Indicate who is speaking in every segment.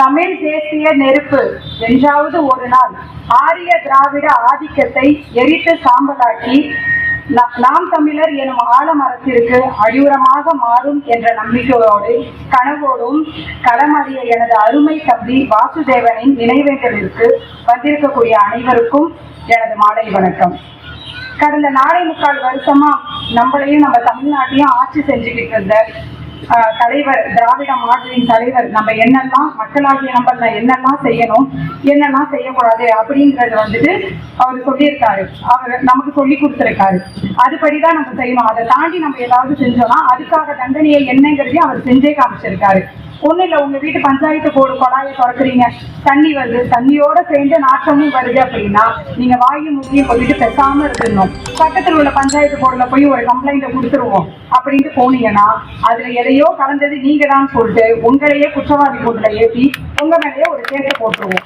Speaker 1: தமிழ் தேசிய நெருப்பு. என்றாவது ஒரு நாள் ஆரிய திராவிட ஆதிக்கத்தை எரித்து சாம்பலாக்கி நாம் தமிழர் எனும் ஆலமரத்திற்கு அடியுரமாக மாறும் என்ற நம்பிக்கையோடு கனவோடும் களமறிய எனது அருமை தம்பி வாசுதேவனின் நினைவேந்தலிற்கு வந்திருக்கக்கூடிய அனைவருக்கும் எனது மாலை வணக்கம். கடந்த நாளை முக்கால் வருஷமா நம்மளையும் நம்ம தமிழ்நாட்டையும் ஆட்சி செஞ்சுக்கிட்டு இருந்த தலைவர் திராவிட மாடலின் தலைவர் நம்ம என்னெல்லாம் மக்களாகிய நம்ம என்னெல்லாம் செய்யணும் என்னெல்லாம் செய்யக்கூடாது அப்படிங்கறது வந்துட்டு அவர் சொல்லியிருக்காரு. அவர் நமக்கு சொல்லி கொடுத்துருக்காரு. அதுபடிதான் நம்ம செய்யணும். அதை தாண்டி நம்ம ஏதாவது செஞ்சோம்னா அதுக்காக தண்டனையை என்னங்கிறதையும் அவர் செஞ்சே காமிச்சிருக்காரு. ஒண்ணு இல்ல உங்க வீட்டு பஞ்சாயத்து போர்டு கொடாயை திறக்கிறீங்க. தண்ணி வருது தண்ணியோட சேர்ந்து நாற்றமும் வருது அப்படின்னா நீங்க வாயு முக்கியம் போயிட்டு பேசாம இருக்கணும் பக்கத்துல உள்ள பஞ்சாயத்து போர்டுல போய் ஒரு கம்ப்ளைண்ட் கொடுத்துருவோம் அப்படின்ட்டு போனீங்கன்னா அதுல எதையோ கலந்தது நீங்க தான் சொல்லிட்டு உங்களையே குற்றவாளி கூட்டுல ஏற்றி உங்க மேலேயே ஒரு கேஸை போட்டுருவோம்.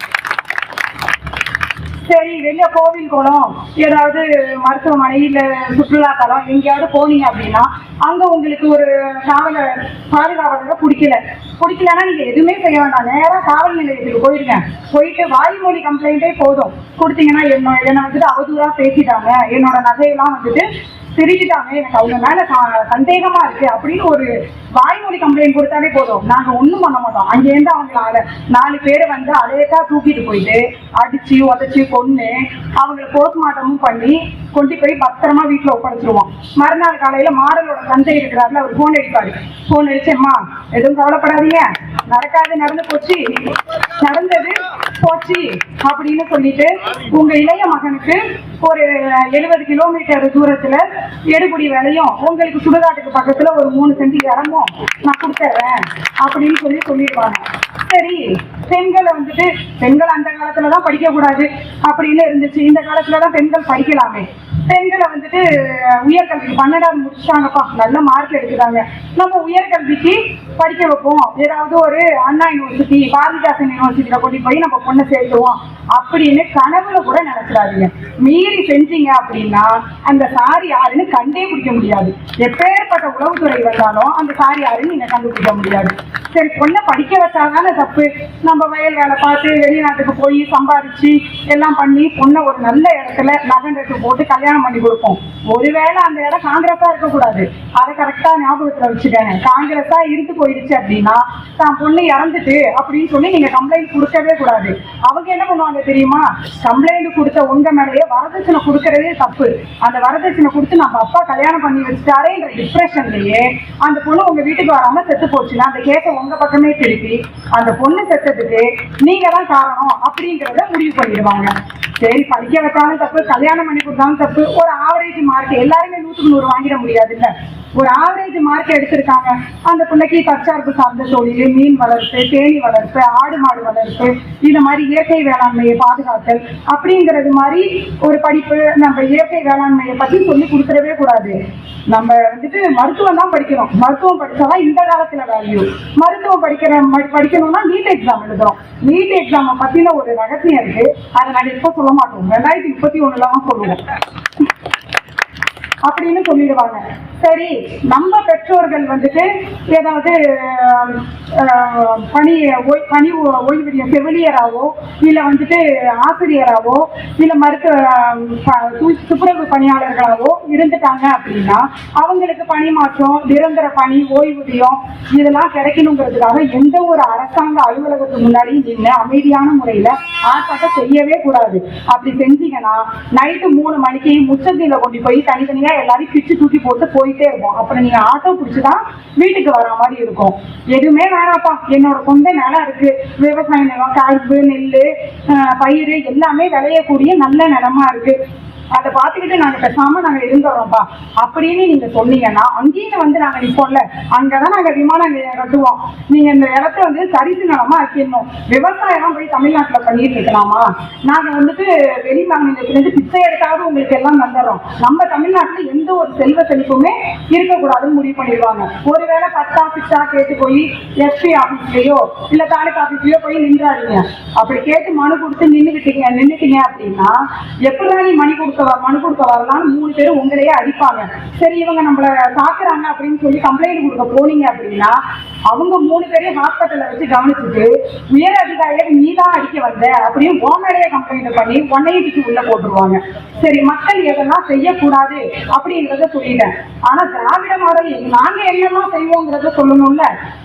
Speaker 1: சரி வெளியே கோவில் குளம் ஏதாவது மருத்துவமனை இல்ல சுற்றுலா தலம் எங்கேயாவது போனீங்க அப்படின்னா அங்க உங்களுக்கு ஒரு காவலர் பாதுகாவலரை பிடிக்கல. பிடிக்கலன்னா நீங்க எதுவுமே செய்ய வேண்டாம். நேராக காவல் நிலையத்துக்கு போயிருங்க. போயிட்டு வாய்மொழி கம்ப்ளைண்டே போதும். கொடுத்தீங்கன்னா என்ன? என்னை வந்துட்டு அவதூறா பேசிட்டாங்க. என்னோட நகையெல்லாம் வந்துட்டு திருடிட்டாங்க எனக்கு அவங்க மேல சந்தேகமா இருக்கு அப்படின்னு ஒரு வாய்மொழி கம்ப்ளைண்ட் கொடுத்தாலே போதும். நாங்க ஒண்ணும் பண்ண மாட்டோம். அங்கேருந்து அவங்களால நாலு பேரை வந்து அலேட்டா தூக்கிட்டு போயிட்டு அடிச்சு உதச்சு கொன்னு அவங்கள போஸ்ட்மார்ட்டமும் பண்ணி கொண்டு போய் பத்திரமா வீட்டுல ஒப்படைச்சிருவோம். மறுநாள் காலையில மாடலோட தந்தை இருக்கிறாருல அவர் போன் அடிப்பாரு. போன் அடிச்சேம்மா எதுவும் கவலைப்படாதீங்க. நடக்காது நடந்து போச்சு. நடந்தது போச்சு அப்படின்னு சொல்லிட்டு உங்க இளைய மகனுக்கு ஒரு எழுபது கிலோமீட்டர் தூரத்துல எடுபடி வேலையும் உங்களுக்கு சுடுகாட்டுக்கு பக்கத்துல ஒரு மூணு சென்டி இடமும் நான் கொடுத்துட்றேன் அப்படின்னு சொல்லி சொல்லிடுவாங்க. சரி பெண்களை வந்துட்டு பெண்கள் அந்த காலத்துலதான் படிக்க கூடாது அப்படின்னு இருந்துச்சு. இந்த காலத்துலதான் பெண்கள் படிக்கலாமே. பெண்களை வந்துட்டு உயர்கல்வி பன்னெண்டாவது முடிச்சிட்டாங்கப்பா. நல்ல மார்க் எடுக்கிறாங்க. நம்ம உயர்கல்விக்கு படிக்க வைப்போம். ஏதாவது ஒரு அண்ணா யூனிவர்சிட்டி பாரதிதாசன் யூனிவர்சிட்டியில கொண்டு போய் நம்ம பொண்ணை சேர்த்துவோம் அப்படின்னு கனவுல கூட நினைச்சிடாதீங்க. மீறி செஞ்சீங்க அப்படின்னா அந்த சாரி யாருன்னு கண்டே பிடிக்க முடியாது. எப்பேற்பட்ட உளவுத்துறை வந்தாலும் அந்த சாரி யாருன்னு நீங்க கண்டுபிடிக்க முடியாது. சரி பொண்ணை படிக்க வச்சாதானே தப்பு. நம்ம வயல் வேலை பார்த்து வெளிநாட்டுக்கு போய் சம்பாதிச்சு எல்லாம் பண்ணி பொண்ணை ஒரு நல்ல இடத்துல நகண்டத்து போட்டு கல்யாணம் கல்யாணம் பண்ணி கொடுப்போம். ஒருவேளை அந்த இடம் காங்கிரஸா இருக்கக்கூடாது. அதை கரெக்டா ஞாபகத்துல வச்சுட்டேன் காங்கிரஸா இருந்து போயிடுச்சு அப்படின்னா தான் பொண்ணு இறந்துட்டு அப்படின்னு சொல்லி நீங்க கம்ப்ளைண்ட் கொடுக்கவே கூடாது. அவங்க என்ன பண்ணுவாங்க தெரியுமா? கம்ப்ளைண்ட் கொடுத்த உங்க மேலேயே வரதட்சணை கொடுக்கறதே தப்பு. அந்த வரதட்சணை கொடுத்து நம்ம அப்பா கல்யாணம் பண்ணி வச்சுட்டாரேன்ற டிப்ரெஷன்லயே அந்த பொண்ணு உங்க வீட்டுக்கு வராம செத்து போச்சுன்னா அந்த கேஸை உங்க பக்கமே திருப்பி அந்த பொண்ணு செத்ததுக்கு நீங்க தான் காரணம் அப்படிங்கறத முடிவு பண்ணிடுவாங்க. சரி படிக்க வச்சாலும் தப்பு கல்யாணம் பண்ணி கொடுத்தாலும் தப்பு ஒரு ஆவரேஜ் மார்க் எல்லாருமே நூற்றுக்கு நூறு வாங்கிட முடியாது இல்ல ஒரு ஆவரேஜ் மார்க் எடுத்திருக்காங்க. அந்த பிள்ளைக்கு தற்சார்பு சார்ந்த தொழில் மீன் வளர்ப்பு தேனி வளர்ப்பு ஆடு மாடு வளர்ப்பு இந்த மாதிரி இயற்கை வேளாண்மையை பாதுகாத்தல் அப்படிங்கிறது மாதிரி ஒரு படிப்பு நம்ம இயற்கை வேளாண்மையை பத்தி சொல்லி கொடுத்துடவே கூடாது. நம்ம வந்துட்டு மருத்துவம் தான் படிக்கிறோம் மருத்துவம் படிச்சாதான் இந்த காலத்துல வேல்யூ மருத்துவம் படிக்கிற ம- படிக்கணும்னா நீட் எக்ஸாம் எழுதுறோம். நீட் எக்ஸாம் பத்தின ஒரு ரகசியம் இருக்கு. அதை நாங்க இப்ப சொல்ல மாட்டோம். ரெண்டாயிரத்தி முப்பத்தி ஒண்ணுல தான் சொல்லுவோம். அப்படின்னு சொல்லிடுவாங்க. சரி நம்ம பெற்றோர்கள் வந்துட்டு ஏதாவது பணி ஓய்- பணி ஓ- ஓய்வூதியம் செவிலியராவோ இல்லை வந்துட்டு ஆசிரியராகவோ இல்லை மருத்துவ துப்புரவு பணியாளர்களாகவோ இருந்துட்டாங்க அப்படின்னா அவங்களுக்கு பணி மாற்றம் நிரந்தர பணி ஓய்வூதியம் இதெல்லாம் கிடைக்கணுங்கிறதுக்காக எந்த ஒரு அரசாங்க அலுவலகத்துக்கு முன்னாடி நின்று அமைதியான முறையில் ஆர்ப்பாட்டம் செய்யவே கூடாது. அப்படி செஞ்சீங்கன்னா நைட்டு மூணு மணிக்கு முச்சந்தில கொண்டு போய் தனித்தனியாக எல்லாரையும் பிச்சு தூக்கி போட்டு போய் போயிட்டே இருக்கும் அப்புறம் நீங்க ஆட்டோ பிடிச்சுதான் வீட்டுக்கு வர மாதிரி இருக்கும். எதுவுமே வேணாப்பா. என்னோட சொந்த நிலம் இருக்கு. விவசாய நிலம் கரும்பு நெல் பயிர் எல்லாமே விளையக்கூடிய நல்ல நிலமா இருக்கு. அதை பார்த்துக்கிட்டு நாங்க பேசாம நாங்க இருந்துடுறோம்ப்பா அப்படின்னு நீங்க சொன்னீங்கன்னா அங்கேயும் வந்து நாங்க நிப்போம்ல. அங்கதான் நாங்க விமான நிலையம் கட்டுவோம் நீங்க இந்த இடத்த வந்து சரிசு நலமா ஆக்கிடணும். விவசாயம் போய் தமிழ்நாட்டுல பண்ணிட்டு இருக்கலாமா? நாங்க வந்துட்டு வெளி மாநிலத்திலிருந்து பிச்சை எடுத்தாவது உங்களுக்கு எல்லாம் தந்துடுறோம். நம்ம தமிழ்நாட்டுல எந்த ஒரு செல்வ செழிப்புமே இருக்கக்கூடாதுன்னு முடிவு பண்ணிடுவாங்க. ஒருவேளை பத்தா பிச்சா கேட்டு போய் எஸ்பி ஆபீஸ்லயோ இல்ல தாலுகா ஆபீஸ்லயோ போய் நின்றாதீங்க. அப்படி கேட்டு மனு கொடுத்து நின்றுக்கிட்டீங்க நின்றுட்டீங்க அப்படின்னா எப்படிதான் நீ மணி கொடுக்க கொடுக்க மனு கொடுக்க வரலாம்னு மூணு பேரும் உங்களையே அடிப்பாங்க. சரி இவங்க நம்மள தாக்குறாங்க அப்படின்னு சொல்லி கம்ப்ளைண்ட் கொடுக்க போனீங்க அப்படின்னா அவங்க மூணு பேரையும் ஹாஸ்பிட்டல்ல வச்சு கவனிச்சுட்டு உயர் அதிகாரியை நீ தான் அடிக்க வந்த அப்படின்னு உன் கம்ப்ளைண்ட் பண்ணி ஒன்னையத்துக்கு உள்ள போட்டுருவாங்க. சரி மக்கள் எதெல்லாம் செய்யக்கூடாது அப்படின்றத சொல்லிட்டேன். ஆனா திராவிட மாடல் நாங்க என்னெல்லாம் செய்வோங்கிறத சொல்லணும்ல.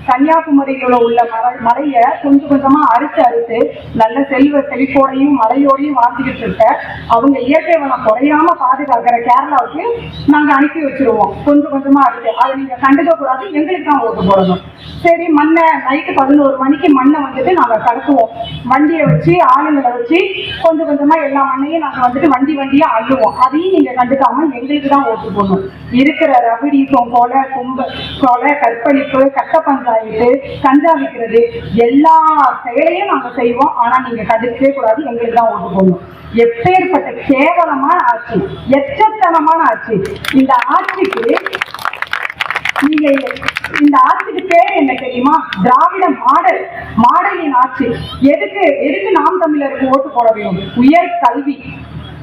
Speaker 1: கன்னியாகுமரியில உள்ள மலை மலைய கொஞ்சம் கொஞ்சமா அறுத்து அறுத்து நல்ல செல்வ செழிப்போடையும் மலையோடையும் வாழ்ந்துகிட்டு இருக்க அவங்க இயற்கை வளம் குறையாம பாதுகாக்கிற கேரளாவுக்கு நாங்க அனுப்பி வச்சிருவோம். கொஞ்சம் கொஞ்சமா அது அதை நீங்க கண்டுக்க கூடாது. எங்களுக்கு தான் ஓட்டு போடணும். சரி மண்ணை நைட்டு பதினோரு மணிக்கு மண்ணை வந்துட்டு நாங்க கடத்துவோம் வண்டியை வச்சு ஆளுங்களை வச்சு கொஞ்சம் கொஞ்சமா எல்லா மண்ணையும் நாங்க வந்துட்டு வண்டி வண்டியா அள்ளுவோம். அதையும் நீங்க கண்டுக்காம எங்களுக்கு தான் ஓட்டு போடணும். இருக்கிற ரபடிசம் கொலை கும்ப கொலை கற்பழிப்பு கட்ட பஞ்சாயத்து கஞ்சா விற்கிறது எல்லா செயலையும் நாங்க செய்வோம். ஆனா நீங்க கண்டுக்கவே கூடாது. எங்களுக்கு தான் ஓட்டு போடணும். எப்பேற்பட்ட கேவலமான ஆட்சி எச்சத்தனமான ஆட்சி. இந்த ஆட்சிக்கு நீங்க இந்த ஆட்சிக்கு பேர் என்ன தெரியுமா? திராவிட மாடல் மாடலின் ஆட்சி. எதுக்கு எதுக்கு நாம் தமிழருக்கு ஓட்டு போட வேணும் உயர் கல்வி.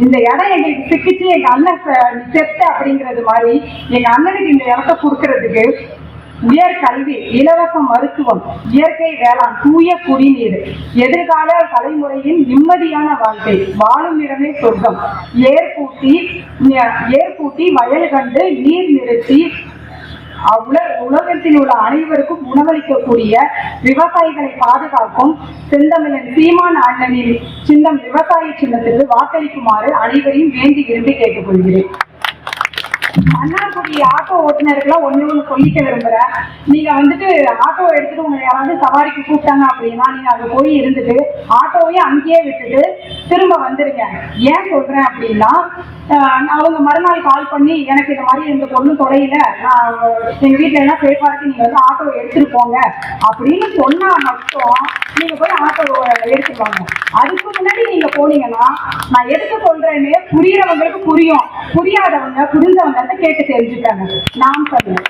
Speaker 1: இந்த இடம் எங்களுக்கு சிக்கிச்சு எங்க அண்ணன் செத்து செத்த அப்படிங்கிறது மாதிரி எங்க அண்ணனுக்கு இந்த இடத்த கொடுக்கறதுக்கு உயர் கல்வி இலவச மருத்துவம் இயற்கை வேளாண் தூய குடிநீர் எதிர்கால தலைமுறையின் நிம்மதியான வாழ்க்கை வாழும் இடமே சொர்க்கம். ஏர்பூட்டி ஏர்பூட்டி வயல் கண்டு நீர் நிறுத்தி அவ்வுல உலகத்தில் உள்ள அனைவருக்கும் உணவளிக்கக்கூடிய விவசாயிகளை பாதுகாக்கும் செந்தமிழன் சீமான் அண்ணனின் சின்னம் விவசாய சின்னத்துக்கு வாக்களிக்குமாறு அனைவரையும் வேண்டி விரும்பி கேட்டுக்கொள்கிறேன். மன்னார்குடி ஆட்டோ ஓட்டுநருக்குலாம் ஒன்று ஒன்று சொல்லிக்க விரும்புகிறேன் நீங்கள் வந்துட்டு ஆட்டோ எடுத்துட்டு உங்களை யாராவது சவாரிக்கு கூப்பிட்டாங்க அப்படின்னா நீங்கள் அங்கே போய் இருந்துட்டு ஆட்டோவையும் அங்கேயே விட்டுட்டு திரும்ப வந்துருங்க ஏன் சொல்றேன் அப்படின்னா அவங்க மறுநாள் கால் பண்ணி எனக்கு இந்த மாதிரி இந்த பொண்ணு தொலையில. நான் எங்க வீட்டுல எல்லாம் சேஃபா இருக்கு நீங்க வந்து ஆட்டோ எடுத்துட்டு போங்க. அப்படின்னு சொன்னா மட்டும் நீங்க போய் ஆட்டோ எடுத்துக்கோங்க. அதுக்கு முன்னாடி நீங்க போனீங்கன்னா நான் எதுக்கு சொல்றேன்னு புரியறவங்களுக்கு புரியும். புரியாதவங்க புரிஞ்சவங்க கேட்டு தெரிஞ்சுக்காங்க. நான் சொல்றேன்.